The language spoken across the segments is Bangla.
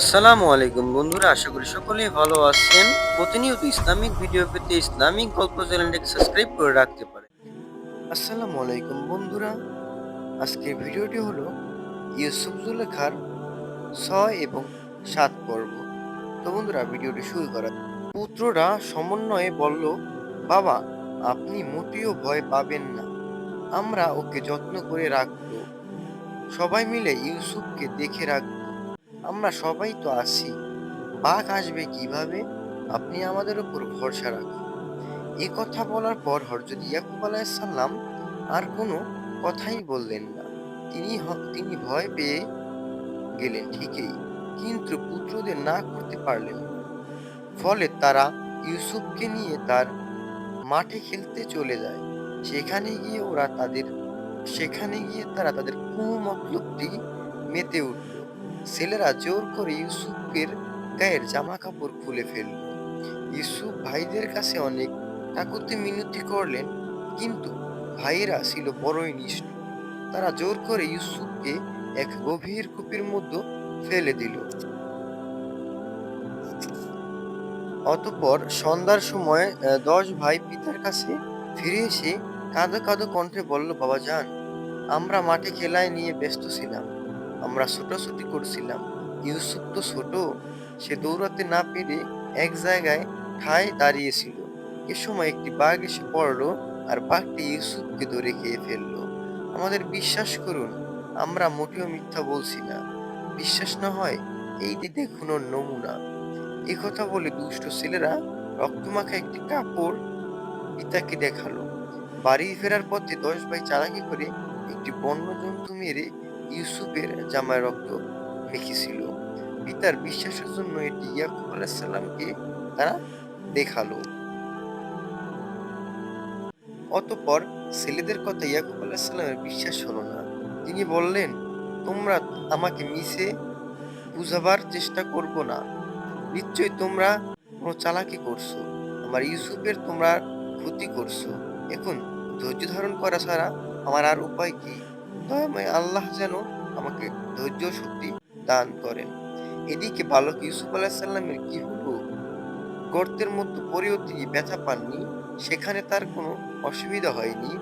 আসসালামু আলাইকুম বন্ধুরা, আশা করি সকলেই ভালো আছেন। প্রতিনিয়ত ইসলামিক ভিডিও পেতে ইসলামিক গল্প চ্যানেলটিকে সাবস্ক্রাইব করে রাখতে পারেন। আসসালামু আলাইকুম বন্ধুরা, আজকের ভিডিওটি হলো ইউসুফ জুলেখার ছয় এবং সাত পর্ব। তো বন্ধুরা, ভিডিওটি শুরু করা পুত্ররা সমন্বয়ে বলল, বাবা, আপনি মোটেও ভয় পাবেন না। আমরা ওকে যত্ন করে রাখব। সবাই মিলে ইউসুফকে দেখে রাখব। আমরা সবাই তো আছি। বাঘ আসবে কীভাবে? আপনি আমাদের উপর ভরসা রাখুন। এ কথা বলার পর হরজত ইয়াকুব আলাইসাল্লাম আর কোনো কথাই বললেন না। তিনি তিনি ভয় পেয়ে গেলেন, ঠিকই। কিন্তু পুত্রদের না করতে পারলেন ফলে তারা ইউসুফকে নিয়ে তার মাঠে খেলতে চলে যায়। সেখানে গিয়ে ওরা তাদের, সেখানে গিয়ে তারা তাদের কুমতলবটি মেতে উঠল। ছেলেরা জোর করে ইউসুফের গায়ের জামা কাপড় খুলে ফেলল। ইউসুফ ভাইদের কাছে অনেক কাকুতি মিনতি করলেন, কিন্তু ভাইয়েরা ছিল বড়ই নিষ্ঠুর। তারা জোর করে ইউসুফকে এক গভীর কূপের মধ্যে ফেলে দিল। অতঃপর সন্ধ্যার সময় দশ ভাই পিতার কাছে ফিরে এসে কাঁদো কাঁদো কণ্ঠে বলল, বাবা, যান। আমরা মাঠে খেলায় নিয়ে ব্যস্ত ছিলাম। আমরা ছোটাছুটি করছিলাম। ইউসুফ তো ছোট, সে দৌড়াতে না পেরে এক জায়গায় ঠায় দাঁড়িয়েছিল। এ সময় একটি বাঘ এসে পড়ল আর বাঘটি ইউসুফকে ধরে খেয়ে ফেলল। আমাদের বিশ্বাস করুন, আমরা মোটেও মিথ্যা বলছি না। বিশ্বাস না হয় এই যে দেখুন ওর নমুনা। এ কথা বলে দুষ্ট ছেলেরা রক্তমাখা একটি কাপড় পিতাকে দেখাল। বাড়ি ফেরার পথে দশ ভাই চালাকি করে একটি বন্য জন্তু মেরে ইউসুফের জামায় রক্ত মেখেছিল। পিতার বিশ্বাসের জন্য এটি ইয়াকুব আলাহিসাল্লামকে তারা দেখাল। অতপর ছেলেদের কথা ইয়াকুব আলাহিসাল্লামের বিশ্বাস হলো না। তিনি বললেন, তোমরা আমাকে মিশে বুঝাবার চেষ্টা করব না। নিশ্চয়ই তোমরা কোনো চালাকি করছ। আমার ইউসুফের তোমরা ক্ষতি করছ। এখন ধৈর্য ধারণ করা ছাড়া আমার আর উপায় কি? দয়াময় আল্লাহ যেন আমাকে ধৈর্য শক্তি দান করেন। এদিকে বালক ইউসুফ আলাহিসাল্লামের কি হলো? গর্তের মধ্যে পড়েও তিনি ব্যথা পাননি, সেখানে তার কোনো অসুবিধা হয়নি।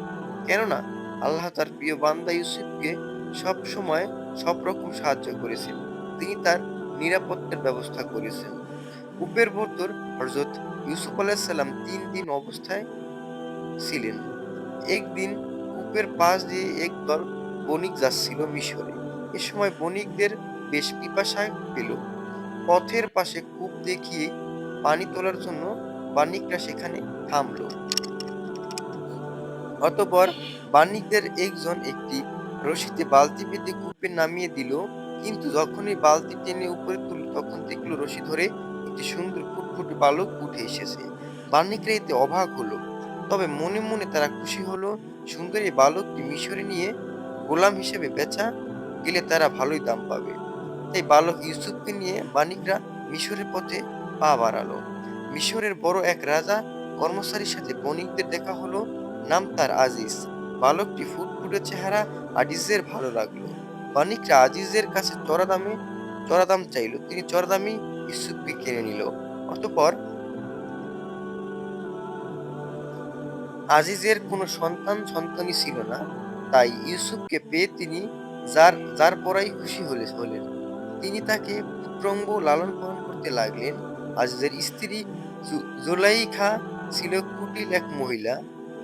কেননা আল্লাহ তার প্রিয় বান্দা ইউসুফকে সব সময় সব রকম সাহায্য করেছেন। তিনি তার নিরাপত্তার ব্যবস্থা করেছেন। কূপের ভেতর হজরত ইউসুফ আলাহিসাল্লাম তিন দিন অবস্থায় ছিলেন। একদিন কূপের পাশ দিয়ে একদল বণিক যাচ্ছিল মিশরে। এ সময় বণিকদের বেশ পিপাসায় পেল। পথের পাশে কূপ দেখিয়ে পানি তোলার জন্য বাণিকরা সেখানে থামলো। অতঃপর বাণিকদের একজন একটি রশিতে বালতি পেতে কূপে নামিয়ে দিল, কিন্তু যখনই বালতি টেনে উপরে তুলল, তখন দেখল রশি ধরে একটি সুন্দর ফুটফুটে বালক উঠে এসেছে। বাণিকরা এতে অবাক হলো। তবে মনে মনে তারা খুশি হলো, সুন্দর এই বালকটি মিশরে নিয়ে গোলাম হিসেবে বেচা গেলে তারা ভালোই দাম পাবে। তাই বালক ইউসুফকে নিয়ে বাণিকরা মিশরের পথে পা বাড়ালো। মিশরের বড় এক রাজা কর্মচারীর সাথে বণিকদের দেখা হলো, নাম তার আজিজ। বালকটি ফুটফুটে চেহারা আজিজের ভালো লাগল। বাণিকরা আজিজের কাছে চড়া দামে চড়া দাম চাইলো। তিনি চড়া দামে ইউসুফকে কিনে নিল। অতঃপর আজিজের কোনো সন্তান সন্তানই ছিল না। তাই ইউসুফকে পেয়ে তিনি যার যার পরাই খুশি হলে, হলেন। তিনি তাকে পুত্রঙ্গ লালন পালন করতে লাগলেন। আজিজের স্ত্রী জুলাইখা ছিল কুটিল এক মহিলা।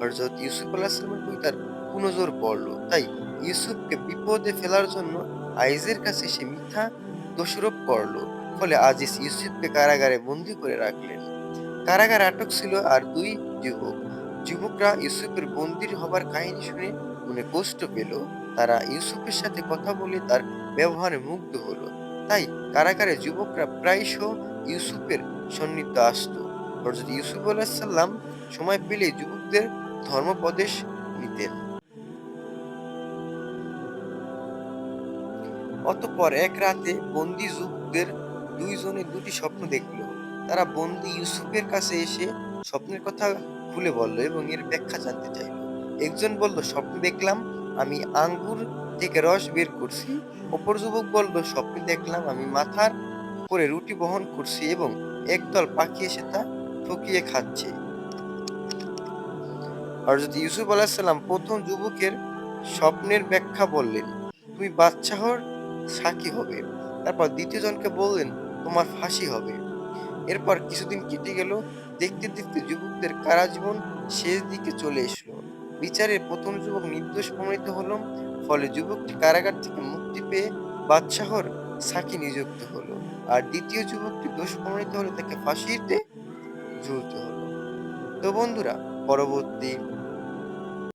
হযরত ইউসুফ আলাহিসাল্লামের প্রতি তার কুনজর পড়ল। তাই ইউসুফকে বিপদে ফেলার জন্য আইজের কাছে সে মিথ্যা দোষারোপ করল। ফলে আজিজ ইউসুফকে কারাগারে বন্দি করে রাখলেন। কারাগারে আটক ছিল আর দুই যুবক। যুবকরা ইউসুফের বন্দির হবার কাহিনী শুনে মনে কষ্ট পেল। তারা ইউসুফের সাথে কথা বলে তার ব্যবহারে মুগ্ধ হলো। তাই কারাগারে যুবকরা প্রায়শ ইউসুফের সন্নিধ্য আসতো। হযরত ইউসুফ আলাহিসাল্লাম সময় পেলে যুবকদের ধর্মোপদেশ নিতেন। অতঃপর এক রাতে বন্দি যুবকদের দুইজনে দুটি স্বপ্ন দেখল। তারা বন্দি ইউসুফের কাছে এসে স্বপ্নের কথা খুলে বলল এবং এর ব্যাখ্যা জানতে চাইল। একজন বলল, স্বপ্ন দেখলাম, আমি আঙ্গুর থেকে রস বের করছি। অপর যুবক বলল, স্বপ্নে দেখলাম, আমি মাথার করে রুটি বহন করছি এবং একদল পাখি এসে তা ঠকিয়ে খাচ্ছে। হযরত ইউসুফ আলাইসাল্লাম প্রথম যুবকের স্বপ্নের ব্যাখ্যা বললেন, তুমি হওয়ার সাক্ষী হবে। তারপর দ্বিতীয় জনকে বললেন, তোমার ফাঁসি হবে। এরপর কিছুদিন কেটে গেল, দেখতে দেখতে যুবকদের কারা জীবন শেষ দিকে চলে এসলো। বিচারে প্রথম যুবক নির্দোষ প্রমাণিত হল, ফলে যুবকটি কারাগার থেকে মুক্তি পেয়ে বাদশাহর সাকি নিযুক্ত হলো। আর দ্বিতীয় যুবকটি দোষ প্রমাণিত হলে তাকে ফাঁসিতে ঝুলতে হলো। তো বন্ধুরা, পরবর্তী